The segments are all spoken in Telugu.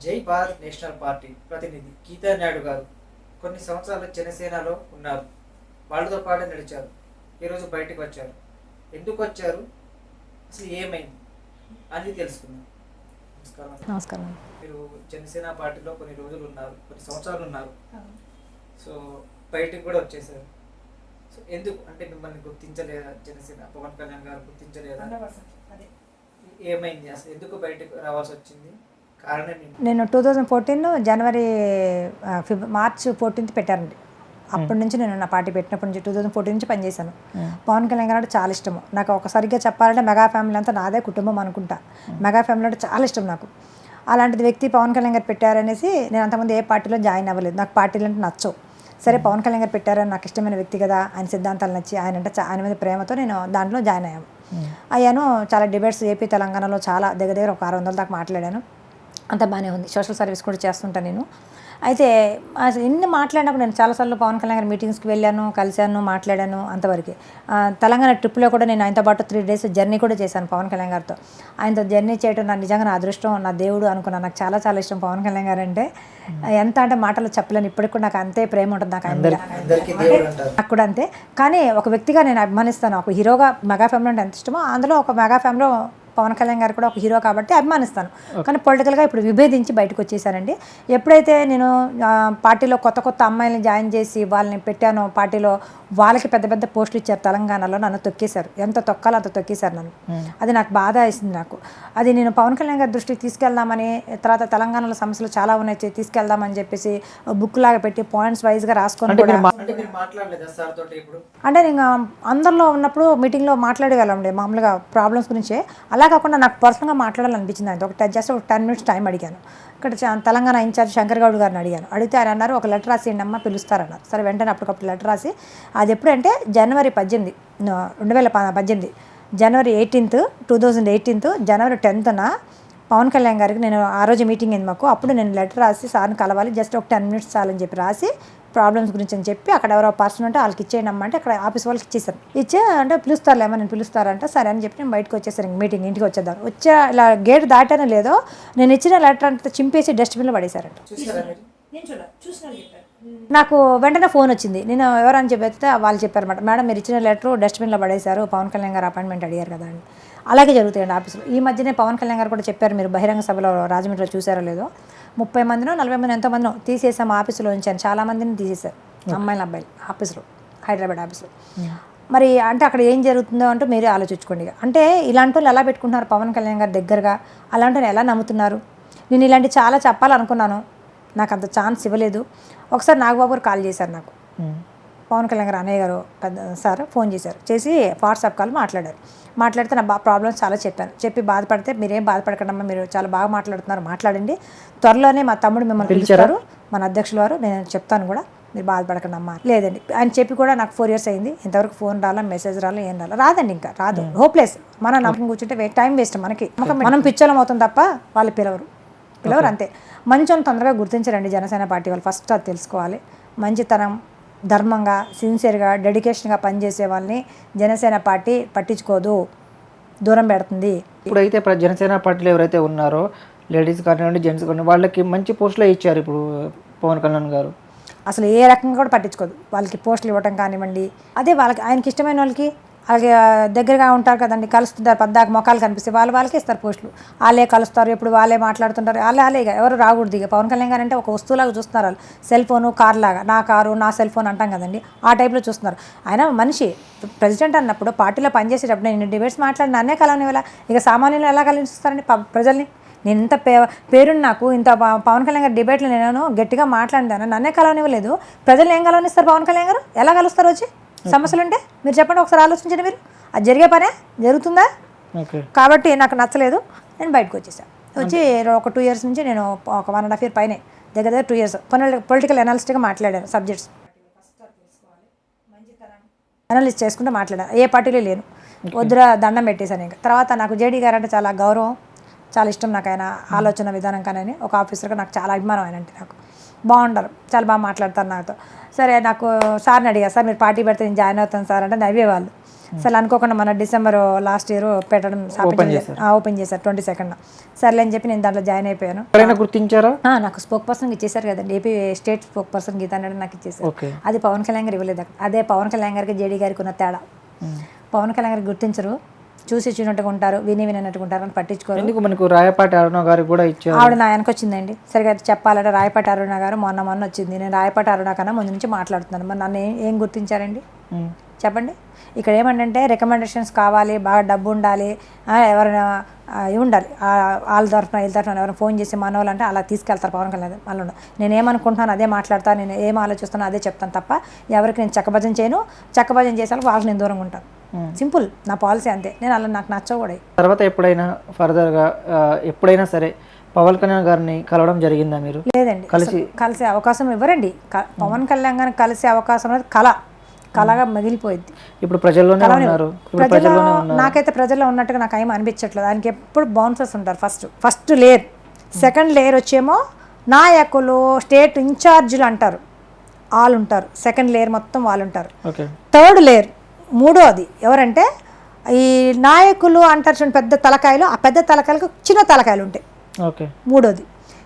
జై భారత్ నేషనల్ పార్టీ ప్రతినిధి గీతా నాయుడు గారు కొన్ని సంవత్సరాలు జనసేనలో ఉన్నారు. వాళ్ళతో పాటు నడిచారు. ఈరోజు బయటకు వచ్చారు. ఎందుకు వచ్చారు? అసలు ఏమైంది? అని తెలుసుకుందాం. నమస్కారం నమస్కారం మీరు జనసేన పార్టీలో కొన్ని రోజులు ఉన్నారు. కొన్ని సంవత్సరాలు ఉన్నారు. సో బయటికి కూడా వచ్చేసారు. సో ఎందుకు? అంటే మిమ్మల్ని గుర్తించలేదా జనసేన? పవన్ కళ్యాణ్ గారు గుర్తించలేదా? ఏమైంది? అసలు ఎందుకు బయటకు రావాల్సి వచ్చింది? నేను two thousand fourteen January Feb March fourteenth పెట్టారండి. అప్పటి నుంచి నేను నా పార్టీ పెట్టినప్పటి నుంచి టూ థౌజండ్ ఫోర్టీన్ నుంచి పనిచేశాను. పవన్ కళ్యాణ్ గారు అంటే చాలా ఇష్టము. నాకు ఒక సరిగ్గా చెప్పాలంటే మెగా ఫ్యామిలీ అంతా నాదే కుటుంబం అనుకుంటా. మెగా ఫ్యామిలీ అంటే చాలా ఇష్టం నాకు. అలాంటి వ్యక్తి పవన్ కళ్యాణ్ గారు పెట్టారనేసి నేను అంతకుముందు ఏ పార్టీలో జాయిన్ అవ్వలేదు. నాకు పార్టీలు అంటే నచ్చవు. సరే పవన్ కళ్యాణ్ గారు పెట్టారని నాకు ఇష్టమైన వ్యక్తి కదా ఆయన సిద్ధాంతాలు నచ్చి ఆయన అంటే ఆయన మీద ప్రేమతో నేను దాంట్లో జాయిన్ అయ్యాను. అయ్యాను చాలా డిబేట్స్ ఏపీ తెలంగాణలో చాలా దగ్గర దగ్గర ఒక ఆరు వందల దాకా మాట్లాడాను. అంత బాగానే ఉంది. సోషల్ సర్వీస్ కూడా చేస్తుంటాను నేను. అయితే ఎన్ని మాట్లాడినప్పుడు నేను చాలాసార్లు పవన్ కళ్యాణ్ గారి మీటింగ్స్కి వెళ్ళాను కలిశాను మాట్లాడాను అంతవరకే. తెలంగాణ ట్రిప్లో కూడా నేను ఆయనతో పాటు త్రీ డేస్ జర్నీ కూడా చేశాను పవన్ కళ్యాణ్ గారితో. ఆయనతో జర్నీ చేయడం నా నిజంగా నా అదృష్టం నా దేవుడు అనుకున్నాను. నాకు చాలా చాలా ఇష్టం పవన్ కళ్యాణ్ గారు అంటే ఎంత అంటే మాటలు చెప్పలేను. ఇప్పటికి కూడా నాకు అంతే ప్రేమ ఉంటుంది. నాకు నాకు కూడా అంతే. కానీ ఒక వ్యక్తిగా నేను అభిమానిస్తాను. ఒక హీరోగా మెగా ఫ్యామిలీ అంటే ఎంత ఇష్టమో అందులో ఒక మెగా ఫ్యామిలీలో పవన్ కళ్యాణ్ గారు కూడా ఒక హీరో కాబట్టి అభిమానిస్తాను. కానీ పొలిటికల్గా ఇప్పుడు విభేదించి బయటకు వచ్చేసానండి ఎప్పుడైతే నేను పార్టీలో కొత్త కొత్త అమ్మాయిల్ని జాయిన్ చేసి వాళ్ళని పెట్టానో పార్టీలో వాళ్ళకి పెద్ద పెద్ద పోస్టులు ఇచ్చారు తెలంగాణలో నన్ను తొక్కేశారు. ఎంత తొక్కాలో అంత తొక్కేశారు నన్ను. అది నాకు బాధ వేసింది నాకు. అది నేను పవన్ కళ్యాణ్ గారి దృష్టికి తీసుకెళ్దామని తర్వాత తెలంగాణలో సమస్యలు చాలా ఉన్నాయి చే- తీసుకెళ్దామని చెప్పేసి బుక్ లాగా పెట్టి పాయింట్స్ వైజ్గా రాసుకొని కూడా అంటే మీరు మాట్లాడలేదా సార్ తోటి ఇప్పుడు? అంటే నేను అందరిలో ఉన్నప్పుడు మీటింగ్లో మాట్లాడగలండి మామూలుగా ప్రాబ్లమ్స్ గురించే. అలా కాకుండా నాకు పర్సనల్గా మాట్లాడాలనిపించింది ఆయన. ఒక జస్ట్ ఒక టెన్ మినిట్స్ టైం అడిగాను. ఇక్కడ తెలంగాణ ఇన్ఛార్జ్ శంకర్ గౌడ్ గారిని అడిగాను. అడిగితే ఆయన అన్నారు ఒక లెటర్ రాసి అమ్మ పిలుస్తారన్నారు. సరే వెంటనే అప్పటికప్పుడు లెటర్ రాసి అది ఎప్పుడంటే జనవరి పద్దెనిమిది రెండు వేల పద్దెనిమిది జనవరి eighteenth two thousand eighteenth January టెన్త్న Pawan Kalyan గారికి నేను ఆ రోజు మీటింగ్ అయింది మాకు. అప్పుడు నేను లెటర్ రాసి సార్ని కలవాలి జస్ట్ ఒక టెన్ మినిట్స్ చాలని చెప్పి రాసి ప్రాబ్లమ్స్ గురించి అని చెప్పి అక్కడ ఎవరో పర్సన్ ఉంటే వాళ్ళకి ఇచ్చేయండి అంటే అక్కడ ఆఫీస్ వాళ్ళకి ఇచ్చేసాను ఇచ్చే అంటే పిలుస్తారులేమో నేను పిలుస్తారంట సరే అని చెప్పి నేను బయటకు వచ్చేసాను మీటింగ్ ఇంటికి వచ్చేద్దాం. వచ్చే ఇలా గేట్ దాటానే లేదో నేను ఇచ్చిన లెటర్ అంతా చింపేసి డస్ట్బిన్లో పడేశారంట. చూసారా చూసినా నాకు వెంటనే ఫోన్ వచ్చింది. నేను ఎవరని చెప్తే వాళ్ళు చెప్పారన్నమాట మేడం మీరు ఇచ్చిన లెటర్ డస్ట్బిన్లో పడేశారు పవన్ కళ్యాణ్ గారు అపాయింట్మెంట్ అడిగారు కదా అని. అలాగే జరుగుతాయండి ఆఫీసులో. ఈ మధ్యనే పవన్ కళ్యాణ్ గారు కూడా చెప్పారు మీరు బహిరంగ సభలో రాజమండ్రిలో చూసారో లేదో? ముప్పై మందినో నలభై మంది ఎంతో మందినో తీసేసాం ఆఫీసులో ఉంచాను చాలా మందిని తీసేశారు అమ్మాయిల అబ్బాయిలు ఆఫీసులో హైదరాబాద్ ఆఫీసులో. మరి అంటే అక్కడ ఏం జరుగుతుందో అంటూ మీరే ఆలోచించుకోండి. అంటే ఇలాంటి వాళ్ళు ఎలా పెట్టుకుంటున్నారు పవన్ కళ్యాణ్ గారి దగ్గరగా? అలాంటి ఎలా నమ్ముతున్నారు? నేను ఇలాంటి చాలా చెప్పాలనుకున్నాను. నాకు అంత ఛాన్స్ ఇవ్వలేదు. ఒకసారి నాగబాబు గారు కాల్ చేశారు నాకు. పవన్ కళ్యాణ్ గారు అన్నయ్య గారు పెద్ద సార్ ఫోన్ చేశారు. చేసి వాట్సాప్ కాల్ మాట్లాడారు. మాట్లాడితే నా బా ప్రాబ్లమ్స్ చాలా చెప్పాను. చెప్పి బాధపడితే మీరేం బాధపడకండి అమ్మా మీరు చాలా బాగా మాట్లాడుతున్నారు మాట్లాడండి. త్వరలోనే మా తమ్ముడు మిమ్మల్ని పిలుస్తారు. మన అధ్యక్షుల వారు నేను చెప్తాను కూడా మీరు బాధపడకండి అమ్మా లేదండి. ఆయన చెప్పి కూడా నాకు ఫోర్ ఇయర్స్ అయింది. ఇంతవరకు ఫోన్ రాలా మెసేజ్ రాలా ఏం రాలా రాదండి ఇంకా రాదు. హోప్లెస్ మన నమ్మకం కూర్చుంటే టైం వేస్ట్ మనకి. మనం పిచ్చోళం అవుతుంది తప్ప వాళ్ళు పిలవరు. పిలవరు అంతే. మంచోని తొందరగా గుర్తించరండి జనసేన పార్టీ వాళ్ళు. ఫస్ట్ అది తెలుసుకోవాలి. మంచితనం ధర్మంగా సిన్సియర్గా డెడికేషన్గా పనిచేసే వాళ్ళని జనసేన పార్టీ పట్టించుకోదు. దూరం పెడుతుంది. ఇప్పుడైతే జనసేన పార్టీలో ఎవరైతే ఉన్నారో లేడీస్ కానివ్వండి జెంట్స్ కానివ్వండి వాళ్ళకి మంచి పోస్టులే ఇచ్చారు ఇప్పుడు పవన్ కళ్యాణ్ గారు. అసలు ఏ రకంగా కూడా పట్టించుకోదు. వాళ్ళకి పోస్టులు ఇవ్వటం కానివ్వండి అదే వాళ్ళకి ఆయనకి ఇష్టమైన వాళ్ళకి అలాగే దగ్గరగా ఉంటారు కదండి కలుస్తుంటారు పద్దాక మొఖాలు కనిపిస్తే వాళ్ళు వాళ్ళకే ఇస్తారు పోస్టులు. వాళ్ళే కలుస్తారు ఎప్పుడు వాళ్ళే మాట్లాడుతుంటారు వాళ్ళే వాళ్ళే ఇక ఎవరు రాకూడదు ఇక. పవన్ కళ్యాణ్ గారు అంటే ఒక వస్తువులాగా చూస్తున్నారు వాళ్ళు. సెల్ ఫోను కార్ లాగా నా కారు నా సెల్ ఫోన్ అంటాం కదండి ఆ టైప్లో చూస్తున్నారు. ఆయన మనిషి ప్రెసిడెంట్ అన్నప్పుడు పార్టీలో పనిచేసేటప్పుడు నేను డిబేట్స్ మాట్లాడిన నన్నే కలవనివ్వాల? ఇక సామాన్యులు ఎలా కలిగిస్తారండి ప- ప్రజల్ని? నేను ఇంత పే పేరుని నాకు ఇంత పవన్ కళ్యాణ్ గారి డిబేట్లో నేను గట్టిగా మాట్లాడిదాను నన్నే కలవనివ్వలేదు. ప్రజలు ఏం కలవనిస్తారు పవన్ కళ్యాణ్ గారు? ఎలా కలుస్తారు వచ్చి? సమస్యలు ఉంటే మీరు చెప్పండి ఒకసారి ఆలోచించండి మీరు. అది జరిగే పనే జరుగుతుందా? కాబట్టి నాకు నచ్చలేదు. నేను బయటకు వచ్చేసాను వచ్చి ఒక టూ ఇయర్స్ నుంచి నేను ఒక వన్ అండ్ హాఫ్ ఇయర్ పైనే దగ్గర దగ్గర టూ ఇయర్స్ పొలిటికల్ అనాలిస్ట్గా మాట్లాడాను సబ్జెక్ట్స్ అనలిస్ట్ చేసుకుంటూ మాట్లాడాను ఏ పార్టీలో లేను. వద్దురా దండం పెట్టేశాను ఇంకా. తర్వాత నాకు జేడీ గారు అంటే చాలా గౌరవం చాలా ఇష్టం నాకు ఆయన ఆలోచన విధానం కానీ ఒక ఆఫీసర్గా నాకు చాలా అభిమానం ఆయన అంటే నాకు. బాగుంటారు చాలా బాగా మాట్లాడతారు నాతో. సరే నాకు సార్ని అడిగా సార్ మీరు పార్టీ పెడితే నేను జాయిన్ అవుతాను సార్ అంటే నవ్వేవాళ్ళు. సరే అనుకోకుండా మన డిసెంబర్ లాస్ట్ ఇయర్ పెట్టడం. ఓపెన్ చేశారు ట్వంటీ సెకండ్ సర్లే అని చెప్పి నేను దాంట్లో జాయిన్ అయిపోయాను. గుర్తించారా? నాకు స్పోక్ పర్సన్కి ఇచ్చేసారు కదండి AP state spoke person Geetha నాకు ఇచ్చేసారు అది పవన్ కళ్యాణ్ గారు ఇవ్వలేదు. అదే పవన్ కళ్యాణ్ గారికి జేడీ గారికి ఉన్న తేడా. పవన్ కళ్యాణ్ గారికి గుర్తించరు. చూసి చూసినట్టుగా ఉంటారు విని వినట్టుగా ఉంటారు అని పట్టించుకోరు. ఎందుకు మనకు రాయపాటి అరుణ గారికి కూడా ఇచ్చారు? ఆవిడ నా వెనక వచ్చిందండి. సరిగా చెప్పాలంటే రాయపాటి అరుణ గారు మొన్న మొన్న వచ్చింది. నేను రాయపాటి అరుణ కన్నా ముందు నుంచి మాట్లాడుతున్నాను. మరి నన్ను ఏం- గుర్తించారండి. చెప్పండి. ఇక్కడ ఏమంటే రికమెండేషన్స్ కావాలి బాగా డబ్బు ఉండాలి ఎవరైనా ఇవి ఉండాలి. ఆ, వాళ్ళ తరఫున వీళ్ళ తరఫున ఎవరైనా ఫోన్ చేసి మన వాళ్ళు అంటే అలా తీసుకెళ్తారు పవన్ కళ్యాణ్ మళ్ళీ నేను ఏమనుకుంటున్నాను అదే మాట్లాడతాను నేను ఏం ఆలోచిస్తానో అదే చెప్తాను తప్ప ఎవరికి నేను చక్కభజన చేయను. చక్కభజన చేసే వాళ్ళకి నేను దూరంగా ఉంటాను. సింపుల్ నా పాలసీ అంతే. నేను అలా నాకు నచ్చవు కూడా తర్వాత ఎప్పుడైనా ఫర్దర్గా ఎప్పుడైనా సరే పవన్ కళ్యాణ్ గారిని కలవడం జరిగిందా మీరు? లేదండి. కలిసి- కలిసే అవకాశం ఇవ్వరండి. పవన్ కళ్యాణ్ గారిని కలిసే అవకాశం అనేది కళ కళగా మిగిలిపోయింది ఇప్పుడు ప్రజల్లోనే ఉన్నారు. ప్రజల్లో నాకైతే ప్రజల్లో ఉన్నట్టుగా నాకు ఏం అనిపించట్లేదు. దానికి ఎప్పుడు బౌన్సర్స్ ఉంటారు first first layer second layer వచ్చేమో నాయకులు స్టేట్ ఇన్ఛార్జీలు అంటారు. వాళ్ళు ఉంటారు. సెకండ్ లేయర్ మొత్తం వాళ్ళు ఉంటారు. ఓకే థర్డ్ లేయర్ మూడోది ఎవరంటే ఈ నాయకులు అంటారు చూడండి పెద్ద తలకాయలు ఆ పెద్ద తలకాయలకు చిన్న తలకాయలు ఉంటాయి. ఓకే. మూడోది.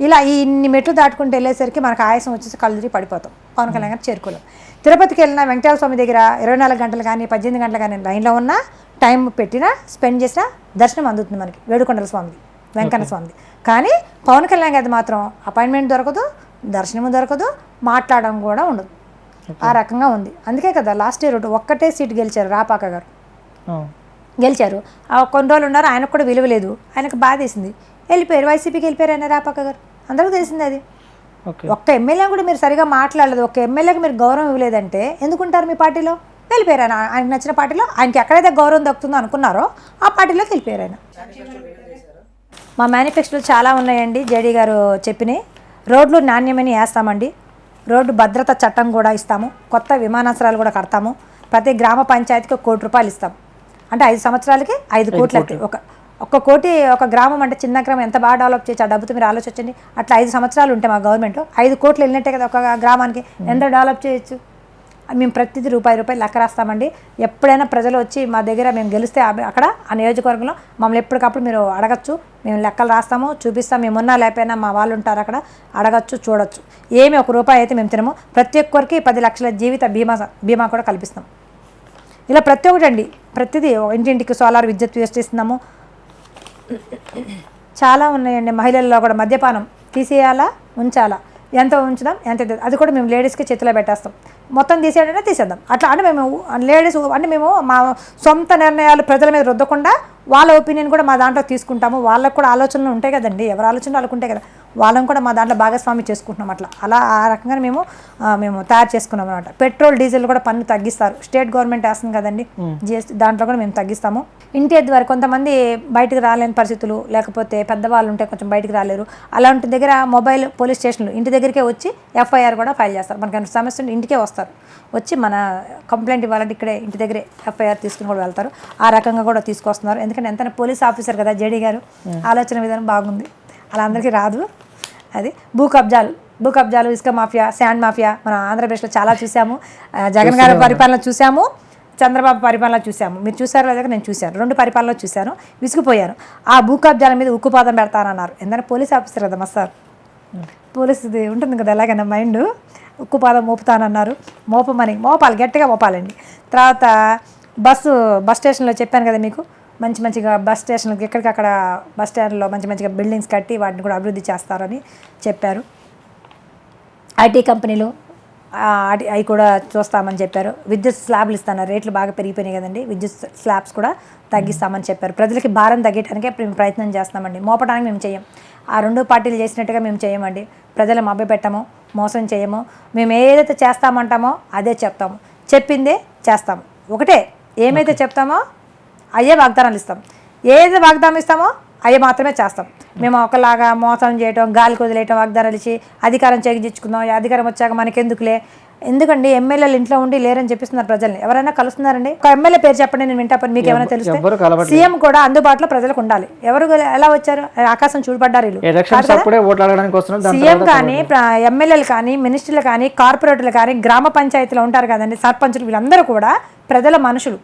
ఇలా ఈ ఇన్ని మెట్లు దాటుకుంటూ వెళ్ళేసరికి మనకు ఆయాసం వచ్చేసి కళ్ళు తిరిగి పడిపోతాం. పవన్ కళ్యాణ్ గారు చేరుకోలేం. తిరుపతికి వెళ్ళిన వెంకటేశ్వర స్వామి దగ్గర ఇరవై నాలుగు గంటలు కానీ పద్దెనిమిది గంటలు కానీ లైన్లో ఉన్నా టైం పెట్టినా స్పెండ్ చేసినా దర్శనం అందుతుంది మనకి వేడుకొండల స్వామిది వెంకన్న స్వామిది. కానీ పవన్ కళ్యాణ్ గారిది మాత్రం అపాయింట్మెంట్ దొరకదు దర్శనం దొరకదు మాట్లాడడం కూడా ఉండదు. ఆ రకంగా ఉంది. అందుకే కదా లాస్ట్ ఇయర్ ఒక్కటే సీట్ గెలిచారు రాపాక గారు. గెలిచారు. ఆ కొన్ని రోజులు ఉన్నారు ఆయనకు కూడా విలువ లేదు. ఆయనకు బాధ వేసింది. వెళ్ళిపోయారు వైసీపీకి వెళ్ళిపోయారు ఆయన రాపాక గారు. అందరికీ తెలిసింది అది. ఓకే. ఒక్క ఎమ్మెల్యే కూడా మీరు సరిగా మాట్లాడలేదు. ఒక్క ఎమ్మెల్యేకి మీరు గౌరవం ఇవ్వలేదంటే ఎందుకుంటారు మీ పార్టీలో? వెళ్ళిపోయారు ఆయన. ఆయనకు నచ్చిన పార్టీలో ఆయనకి ఎక్కడైతే గౌరవం దక్కుతుందో అనుకున్నారో ఆ పార్టీలోకి వెళ్ళిపోయారు ఆయన. మా మేనిఫెస్టోలు చాలా ఉన్నాయండి జేడీ గారు చెప్పినాయి రోడ్లు నాణ్యమని వేస్తామండి. రోడ్డు భద్రత చట్టం కూడా ఇస్తాము. కొత్త విమానాశ్రయాలు కూడా కడతాము. ప్రతి గ్రామ పంచాయతీకి ఒక కోటి రూపాయలు ఇస్తాం. అంటే ఐదు సంవత్సరాలకి ఐదు కోట్లు. అవుతాయి ఒక ఒక్క కోటి ఒక గ్రామం అంటే చిన్న గ్రామం ఎంత బాగా డెవలప్ చేయొచ్చు ఆ డబ్బుతో మీరు ఆలోచించండి. అట్లా ఐదు సంవత్సరాలు ఉంటాయి మా గవర్నమెంట్ ఐదు కోట్లు వెళ్ళినట్టే కదా ఒక గ్రామానికి. ఎంత డెవలప్ చేయొచ్చు? మేము ప్రతిదీ రూపాయి రూపాయలు లెక్క రాస్తామండి. ఎప్పుడైనా ప్రజలు వచ్చి మా దగ్గర మేము గెలిస్తే అక్కడ ఆ నియోజకవర్గంలో మమ్మల్ని ఎప్పటికప్పుడు మీరు అడగచ్చు. మేము లెక్కలు రాస్తాము చూపిస్తాం. మేము ఉన్నా లేకపోయినా మా వాళ్ళు ఉంటారు అక్కడ అడగచ్చు చూడొచ్చు. ఏమి ఒక రూపాయి అయితే మేము తినము. ప్రతి ఒక్కరికి పది లక్షల జీవిత బీమా బీమా కూడా కల్పిస్తాం ఇలా ప్రతి ఒక్కటి అండి ప్రతిదీ ఇంటింటికి సోలార్ విద్యుత్ వేస్ట్ ఇస్తున్నాము చాలా ఉన్నాయండి మహిళల్లో కూడా మద్యపానం తీసేయాలా ఉంచాలా? ఎంత ఉంచుదాం ఎంత అది కూడా మేము లేడీస్కి చేతిలో పెట్టేస్తాం. మొత్తం తీసేయాలంటే తీసేద్దాం. అట్లా అంటే మేము లేడీస్ అంటే మేము మా సొంత నిర్ణయాలు ప్రజల మీద రుద్దకుండా వాళ్ళ ఒపీనియన్ కూడా మా దాంట్లో తీసుకుంటాము. వాళ్ళకు కూడా ఆలోచనలు ఉంటాయి కదండి. ఎవరి ఆలోచనలు వాళ్ళకు ఉంటాయి కదా. వాళ్ళని కూడా మా దాంట్లో భాగస్వామి చేసుకుంటున్నాం అట్లా. అలా ఆ రకంగా మేము మేము తయారు చేసుకున్నాం అనమాట పెట్రోల్ డీజిల్ కూడా పన్ను తగ్గిస్తారు. స్టేట్ గవర్నమెంట్ వేస్తుంది కదండి. జిఎస్టీ దాంట్లో కూడా మేము తగ్గిస్తాము. ఇంటి ద్వారా కొంతమంది బయటకు రాలేని పరిస్థితులు లేకపోతే పెద్దవాళ్ళు ఉంటే కొంచెం బయటకు రాలేరు. అలాంటి దగ్గర మొబైల్ పోలీస్ స్టేషన్లు ఇంటి దగ్గరికే వచ్చి ఎఫ్ఐఆర్ కూడా ఫైల్ చేస్తారు. మనకి సమస్య ఇంటికే వస్తారు. వచ్చి మన కంప్లైంట్ ఇవ్వాలంటే ఇక్కడే ఇంటి దగ్గరే ఎఫ్ఐఆర్ తీసుకుని కూడా వెళ్తారు. ఆ రకంగా కూడా తీసుకొస్తున్నారు. ఎందుకంటే ఎంత పోలీస్ ఆఫీసర్ కదా జేడీ గారు. ఆలోచన విధానం బాగుంది. అలా అందరికీ రాదు. అది భూ కబ్జాలు. భూ కబ్జాలు ఇసుక మాఫియా శాండ్ మాఫియా మన ఆంధ్రప్రదేశ్లో చాలా చూసాము. జగన్ గారి పరిపాలన చూసాము. చంద్రబాబు పరిపాలన చూసాము. మీరు చూసారో లేదో నేను చూశాను. రెండు పరిపాలనలో చూశాను. విసిగిపోయాను. ఆ భూ కబ్జాల మీద ఉక్కుపాదం పెడతానన్నారు. ఎందుకంటే పోలీస్ ఆఫీసర్ కదా పోలీస్ ఇది ఉంటుంది కదా ఎలాగైనా మైండ్ ఉక్కుపాదం మోపుతానన్నారు. మోపమని మోపాలి గట్టిగా మోపాలండి. తర్వాత బస్సు బస్ స్టేషన్లో చెప్పాను కదా మీకు మంచి మంచిగా బస్ స్టేషన్లకు ఎక్కడికక్కడ బస్ స్టాండ్లో మంచి మంచిగా బిల్డింగ్స్ కట్టి వాటిని కూడా అభివృద్ధి చేస్తారని చెప్పారు. ఐటీ కంపెనీలు అవి కూడా చూస్తామని చెప్పారు. విద్యుత్ స్లాబ్లు ఇస్తున్నారు రేట్లు బాగా పెరిగిపోయినాయి కదండి. విద్యుత్ స్లాబ్స్ కూడా తగ్గిస్తామని చెప్పారు. ప్రజలకి భారం తగ్గటానికే మేము ప్రయత్నం చేస్తామండి మోపడానికి మేము చేయం. ఆ రెండు పార్టీలు చేసినట్టుగా మేము చేయమండి. ప్రజలు మభ్య పెట్టము మోసం చేయము. మేము ఏదైతే చేస్తామంటామో అదే చెప్తాము. చెప్పిందే చేస్తాము. ఒకటే ఏమైతే చెప్తామో అయ్యే వాగ్దానాలు ఇస్తాం. ఏది వాగ్దానం ఇస్తామో అవి మాత్రమే చేస్తాం. మేము ఒకలాగా మోసం చేయటం గాలికి వదిలేయటం వాగ్దానాలు ఇచ్చి అధికారం చేయించుకుందాం అధికారం వచ్చాక మనకెందుకులే? ఎందుకండి ఎమ్మెల్యేలు ఇంట్లో ఉండి లేరని చెప్పిస్తున్నారు ప్రజల్ని. ఎవరైనా కలుస్తున్నారండి? ఒక ఎమ్మెల్యే పేరు చెప్పండి నేను వింటా మీకు ఏమైనా తెలిస్తే. కలవట్లేదు. సీఎం కూడా అందుబాటులో ప్రజలకు ఉండాలి. ఎవరు ఎలా వచ్చారు? ఆకాశం చూడబడ్డారు వీళ్ళు. సీఎం కానీ ఎమ్మెల్యేలు కానీ మినిస్టర్లు కానీ కార్పొరేటర్లు కానీ గ్రామ పంచాయతీలో ఉంటారు కదండి. సర్పంచులు వీళ్ళందరూ కూడా ప్రజల మనుషులు.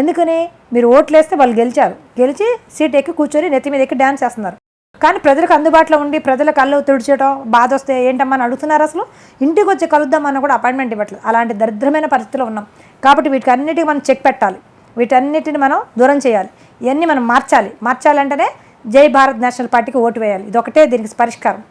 ఎందుకని? మీరు ఓట్లు వేస్తే వాళ్ళు గెలిచారు. గెలిచి సీట్ ఎక్కి కూర్చొని నెత్తి మీద ఎక్కి డ్యాన్స్ చేస్తున్నారు. కానీ ప్రజలకు అందుబాటులో ఉండి ప్రజల కళ్ళు తుడిచడం బాధ వస్తే ఏంటమ్మా అని అడుగుతున్నారు అసలు? ఇంటికి వచ్చి కలుద్దామన్న కూడా అపాయింట్మెంట్ ఇవ్వట్లేదు. అలాంటి దరిద్రమైన పరిస్థితిలో ఉన్నాం. కాబట్టి వీటికి అన్నిటికీ మనం చెక్ పెట్టాలి. వీటన్నిటిని మనం దూరం చేయాలి. ఇవన్నీ మనం మార్చాలి. మార్చాలంటేనే జై భారత్ నేషనల్ పార్టీకి ఓటు వేయాలి. ఇది ఒకటే దీనికి పరిష్కారం.